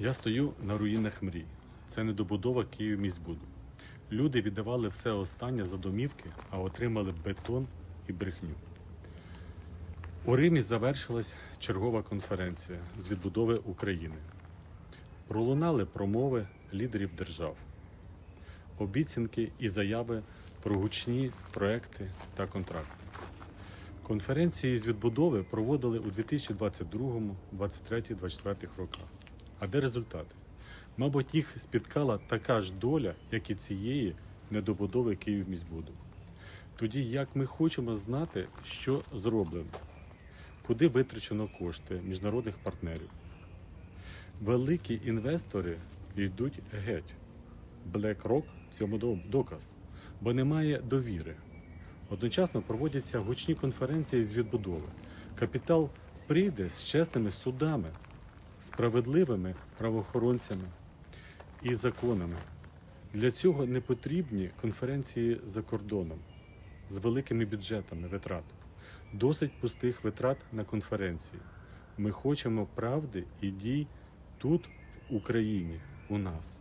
Я стою на руїнах мрій. Це недобудова Київміськбуду. Люди віддавали все останнє за домівки, а отримали бетон і брехню. У Римі завершилась чергова конференція з відбудови України. Пролунали промови лідерів держав, обіцянки і заяви про гучні проекти та контракти. Конференції з відбудови проводили у 2022, 2023, 2024 роках. А де результати? Мабуть, їх спіткала така ж доля, як і цієї недобудови Київміськбуду. Тоді як ми хочемо знати, що зроблено, куди витрачено кошти міжнародних партнерів. Великі інвестори йдуть геть. BlackRock цьому доказ, бо немає довіри. Одночасно проводяться гучні конференції з відбудови. Капітал прийде з чесними судами, справедливими правоохоронцями і законами. Для цього не потрібні конференції за кордоном з великими бюджетами витрат. Досить пустих витрат на конференції. Ми хочемо правди і дій тут, в Україні, у нас.